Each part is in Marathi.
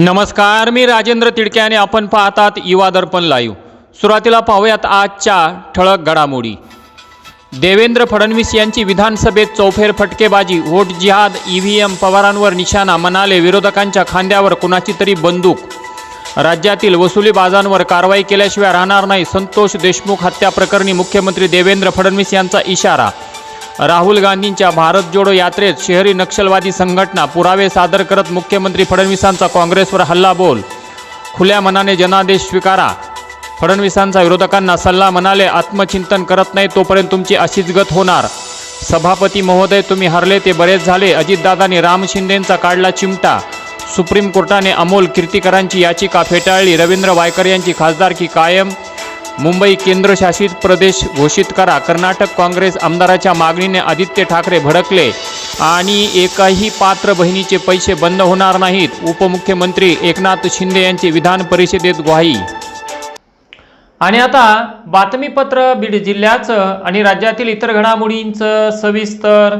नमस्कार मी राजेंद्र तिडके आणि आपण पाहतात युवा दर्पण लाईव्ह सुरुवातीला पाहूयात आजच्या ठळक घडामोडी. देवेंद्र फडणवीस यांची विधानसभेत चौफेर फटकेबाजी व्होट जिहाद ई व्ही एम पवारांवर निशाणा म्हणाले विरोधकांच्या खांद्यावर कुणाची तरी बंदूक. राज्यातील वसुलीबाजांवर कारवाई केल्याशिवाय राहणार नाही संतोष देशमुख हत्या प्रकरणी मुख्यमंत्री देवेंद्र फडणवीस यांचा इशारा. राहुल गांधींच्या भारत जोडो यात्रेत शहरी नक्षलवादी संघटना पुरावे सादर करत मुख्यमंत्री फडणवीसांचा काँग्रेसवर हल्ला बोल. खुल्या मनाने जनादेश स्वीकारा. फडणवीसांचा विरोधकांना सल्ला म्हणाले आत्मचिंतन करत नाही तोपर्यंत तुमची अशीच गत होणार. सभापती महोदय तुम्ही हरले ते बरेच झाले. अजितदादांनी राम शिंदेंचा काढला चिमटा. सुप्रीम कोर्टाने अमोल कीर्तीकरांची याचिका फेटाळली. रवींद्र वायकर यांची खासदारकी कायम. मुंबई केंद्रशासित प्रदेश घोषित करा. कर्नाटक काँग्रेस आमदाराच्या मागणीने आदित्य ठाकरे भडकले आणि एकही पात्र बहिणीचे पैसे बंद होणार नाहीत उपमुख्यमंत्री एकनाथ शिंदे यांची विधान परिषदेत ग्वाही. आणि आता बातमीपत्र बीड जिल्ह्याचं आणि राज्यातील इतर घडामोडींचं सविस्तर.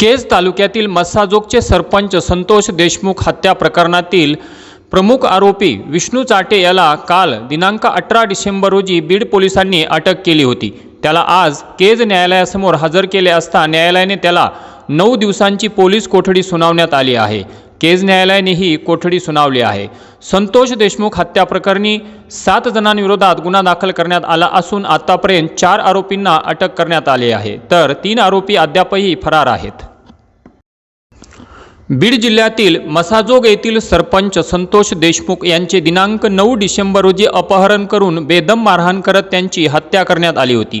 केज तालुक्यातील मस्साजोगचे सरपंच संतोष देशमुख हत्या प्रकरणातील प्रमुख आरोपी विष्णू चाटे याला काल दिनांक अठरा डिसेंबर रोजी बीड पोलिसांनी अटक केली होती. त्याला आज केज न्यायालयासमोर हजर केले असता न्यायालयाने त्याला नऊ दिवसांची पोलीस कोठडी सुनावण्यात आली आहे. केज न्यायालयाने ही कोठडी सुनावली आहे. संतोष देशमुख हत्या प्रकरणी सात जणांविरोधात गुन्हा दाखल करण्यात आला असून आतापर्यंत चार आरोपींना अटक करण्यात आली आहे. तर तीन आरोपी अद्यापही फरार आहेत. बीड जिल्ह्यातील मसाजोग येथील सरपंच संतोष देशमुख यांचे दिनांक नऊ डिसेंबर रोजी अपहरण करून बेदम मारहाण करत त्यांची हत्या करण्यात आली होती.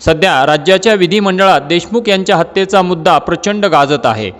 सध्या राज्याच्या विधिमंडळात देशमुख यांच्या हत्येचा मुद्दा प्रचंड गाजत आहे.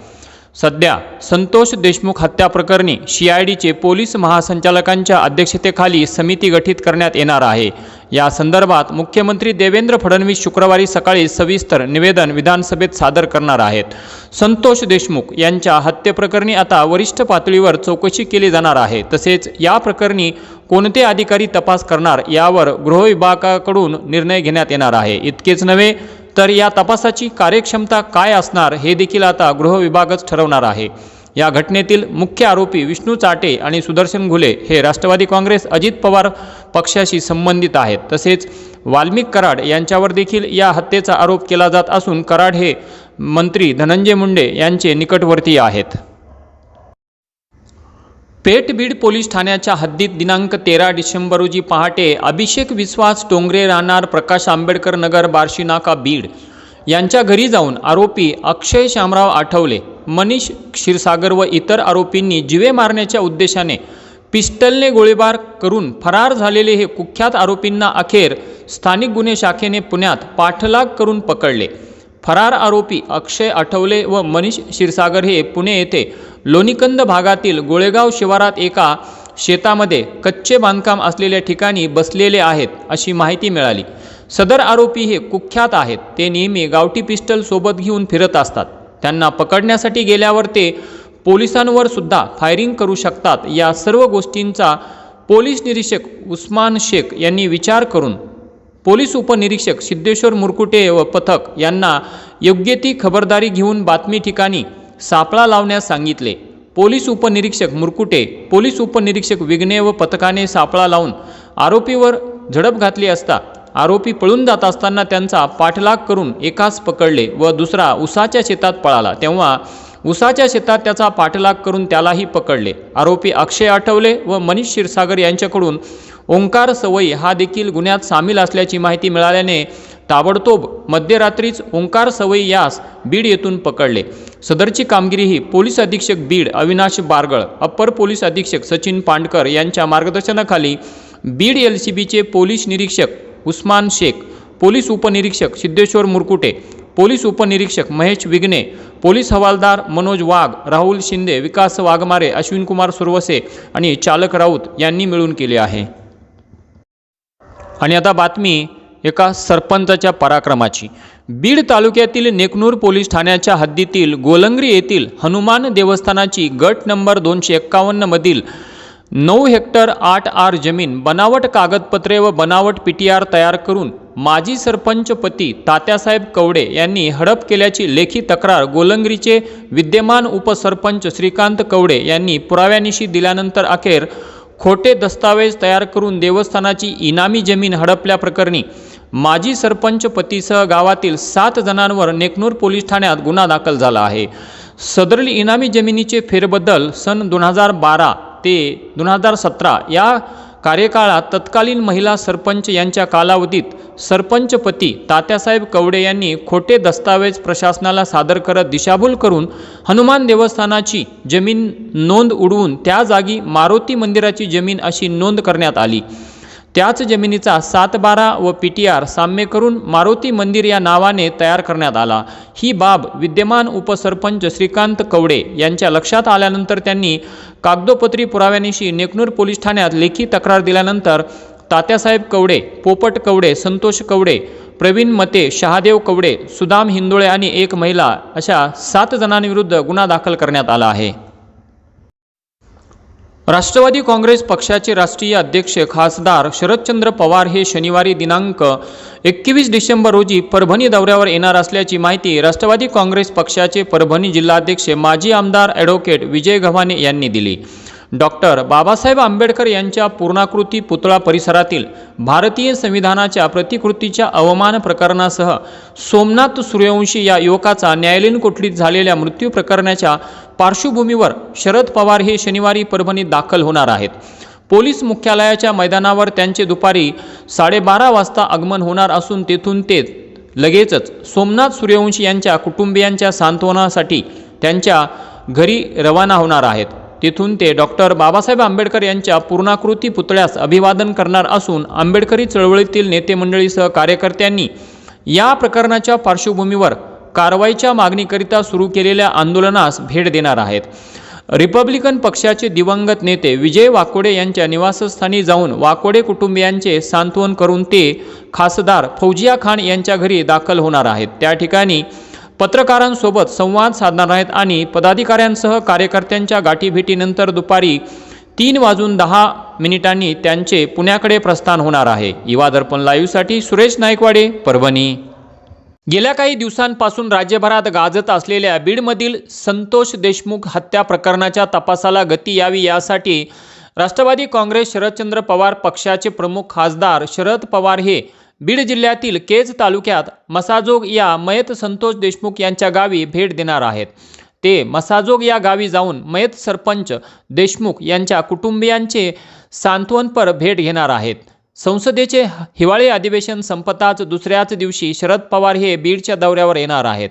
सध्या संतोष देशमुख हत्या प्रकरणी सी आय डीचे पोलीस महासंचालकांच्या अध्यक्षतेखाली समिती गठीत करण्यात येणार आहे. या संदर्भात मुख्यमंत्री देवेंद्र फडणवीस शुक्रवारी सकाळी सविस्तर निवेदन विधानसभेत सादर करणार आहेत. संतोष देशमुख यांच्या हत्येप्रकरणी आता वरिष्ठ पातळीवर चौकशी केली जाणार आहे. तसेच या प्रकरणी कोणते अधिकारी तपास करणार यावर गृह विभागाकडून निर्णय घेण्यात येणार आहे. इतकेच नव्हे तर या तपासाची कार्यक्षमता काय असणार हे देखील आता गृहविभागच ठरवणार आहे. या घटनेतील मुख्य आरोपी विष्णू चाटे आणि सुदर्शन घुले हे राष्ट्रवादी काँग्रेस अजित पवार पक्षाशी संबंधित आहेत. तसेच वाल्मिक कराड यांच्यावर देखील या हत्येचा आरोप केला जात असून कराड हे मंत्री धनंजय मुंडे यांचे निकटवर्तीय आहेत. पेठबीड पोलीस ठाण्याच्या हद्दीत दिनांक तेरा डिसेंबर रोजी पहाटे अभिषेक विश्वास डोंगरे राहणार प्रकाश आंबेडकर नगर बार्शी नाका बीड यांच्या घरी जाऊन आरोपी अक्षय शामराव आठवले मनीष क्षीरसागर व इतर आरोपींनी जिवे मारण्याच्या उद्देशाने पिस्टलने गोळीबार करून फरार झालेले हे कुख्यात आरोपींना अखेर स्थानिक गुन्हे शाखेने पुण्यात पाठलाग करून पकडले. फरार आरोपी अक्षय आठवले व मनीष क्षीरसागर हे पुणे येथे लोणीकंद भागातील गोळेगाव शिवारात एका शेतामध्ये कच्चे बांधकाम असलेल्या ठिकाणी बसलेले आहेत अशी माहिती मिळाली. सदर आरोपी हे कुख्यात आहेत. ते नेहमी गावठी पिस्टल सोबत घेऊन फिरत असतात. त्यांना पकडण्यासाठी गेल्यावर ते पोलिसांवर सुद्धा फायरिंग करू शकतात या सर्व गोष्टींचा पोलीस निरीक्षक उस्मान शेख यांनी विचार करून पोलीस उपनिरीक्षक सिद्धेश्वर मुरकुटे व पथक यांना योग्य ती खबरदारी घेऊन बातमी ठिकाणी सापळा लावण्यास सांगितले. पोलीस उपनिरीक्षक मुरकुटे पोलीस उपनिरीक्षक विघ्ने व पथकाने सापळा लावून आरोपीवर झडप घातली असता आरोपी पळून जात असताना त्यांचा पाठलाग करून एकाच पकडले व दुसरा उसाच्या शेतात पळाला. तेव्हा उसाच्या शेतात त्याचा पाठलाग करून त्यालाही पकडले. आरोपी अक्षय आठवले व मनीष क्षीरसागर यांच्याकडून ओंकार सवई हा देखील गुन्ह्यात सामील असल्याची माहिती मिळाल्याने ताबडतोब मध्यरात्रीच ओंकार सवई यास बीड येथून पकडले. सदरची कामगिरी ही पोलीस अधीक्षक बीड अविनाश बारगळ अप्पर पोलीस अधीक्षक सचिन पांडकर यांच्या मार्गदर्शनाखाली बीड एल सी बीचे पोलीस निरीक्षक उस्मान शेख पोलीस उपनिरीक्षक सिद्धेश्वर मुरकुटे पोलीस उपनिरीक्षक महेश विघ्ने पोलीस हवालदार मनोज वाघ राहुल शिंदे विकास वाघमारे अश्विनकुमार सुरवसे आणि चालक राऊत यांनी मिळून केले आहे. आणि आता बातमी एका सरपंचाच्या पराक्रमाची. बीड तालुक्यातील नेकनूर पोलीस ठाण्याच्या हद्दीतील गोलंगरी येथील हनुमान देवस्थानाची गट नंबर दोनशे एक्कावन्नमधील नऊ हेक्टर आठ आर जमीन बनावट कागदपत्रे व बनावट पी टी आर तयार करून माजी सरपंच पती तात्यासाहेब कवडे यांनी हडप केल्याची लेखी तक्रार गोलंगरीचे विद्यमान उपसरपंच श्रीकांत कवडे यांनी पुराव्यानिशी दिल्यानंतर अखेर खोटे दस्तावेज तयार करून देवस्थानाची इनामी जमीन हडपल्याप्रकरणी माजी सरपंच पतीसह गावातील सात जणांवर नेकनूर पोलीस ठाण्यात गुन्हा दाखल झाला आहे. सदरील इनामी जमिनीचे फेरबदल सन दोन हजार बारा ते दोन हजार सतरा या कार्यकाळात तत्कालीन महिला सरपंच यांच्या कालावधीत सरपंचपती तात्यासाहेब कवडे यांनी खोटे दस्तावेज प्रशासनाला सादर करत दिशाभूल करून हनुमान देवस्थानाची जमीन नोंद उडवून त्या जागी मारुती मंदिराची जमीन अशी नोंद करण्यात आली. त्याच जमिनीचा सातबारा व पी टी आर साम्य करून मारुती मंदिर या नावाने तयार करण्यात आला. ही बाब विद्यमान उपसरपंच श्रीकांत कवडे यांच्या लक्षात आल्यानंतर त्यांनी कागदोपत्री पुराव्यानिशी नेकनूर पोलीस ठाण्यात लेखी तक्रार दिल्यानंतर तात्यासाहेब कवडे पोपट कवडे संतोष कवडे प्रवीण मते शहादेव कवडे सुदाम हिंदोळे आणि एक महिला अशा सात जणांविरुद्ध गुन्हा दाखल करण्यात आला आहे. राष्ट्रवादी काँग्रेस पक्षाचे राष्ट्रीय अध्यक्ष खासदार शरदचंद्र पवार हे शनिवारी दिनांक एकवीस डिसेंबर रोजी परभणी दौऱ्यावर येणार असल्याची माहिती राष्ट्रवादी काँग्रेस पक्षाचे परभणी जिल्हाध्यक्ष माजी आमदार ॲडव्होकेट विजय गव्हाणे यांनी दिली. डॉक्टर बाबासाहेब आंबेडकर यांच्या पूर्णाकृती पुतळा परिसरातील भारतीय संविधानाच्या प्रतिकृतीच्या अवमान प्रकरणासह सोमनाथ सूर्यवंशी या युवकाचा न्यायालयीन कोठडीत झालेल्या मृत्यू प्रकरणाच्या पार्श्वभूमीवर शरद पवार हे शनिवारी परभणीत दाखल होणार आहेत. पोलीस मुख्यालयाच्या मैदानावर त्यांचे दुपारी साडेबारा वाजता आगमन होणार असून तेथून ते लगेचच सोमनाथ सूर्यवंशी यांच्या कुटुंबियांच्या सांत्वनासाठी त्यांच्या घरी रवाना होणार आहेत. तिथून ते डॉक्टर बाबासाहेब आंबेडकर यांच्या पूर्णाकृती पुतळ्यास अभिवादन करणार असून आंबेडकरी चळवळीतील नेते मंडळीसह कार्यकर्त्यांनी या प्रकरणाच्या पार्श्वभूमीवर कारवाईच्या मागणीकरिता सुरू केलेल्या आंदोलनास भेट देणार आहेत. रिपब्लिकन पक्षाचे दिवंगत नेते विजय वाकोडे यांच्या निवासस्थानी जाऊन वाकोडे कुटुंबियांचे सांत्वन करून ते खासदार फौजिया खान यांच्या घरी दाखल होणार आहेत. त्या ठिकाणी पत्रकारांसोबत संवाद साधणार आहेत आणि पदाधिकाऱ्यांसह कार्यकर्त्यांच्या गाठीभेटीनंतर दुपारी तीन वाजून दहा मिनिटांनी त्यांचे पुण्याकडे प्रस्थान होणार आहे. युवा दर्पण लाईव्हसाठी सुरेश नायकवाडे परभणी. गेल्या काही दिवसांपासून राज्यभरात गाजत असलेल्या बीडमधील संतोष देशमुख हत्या प्रकरणाच्या तपासाला गती यावी यासाठी राष्ट्रवादी काँग्रेस शरदचंद्र पवार पक्षाचे प्रमुख खासदार शरद पवार हे बीड जिल्ह्यातील केज तालुक्यात मसाजोग या मयत संतोष देशमुख यांच्या गावी भेट देणार आहेत. ते मसाजोग या गावी जाऊन मयत सरपंच देशमुख यांच्या कुटुंबियांचे सांत्वनपर भेट घेणार आहेत. संसदेचे हिवाळी अधिवेशन संपताच दुसऱ्याच दिवशी शरद पवार हे बीडच्या दौऱ्यावर येणार आहेत.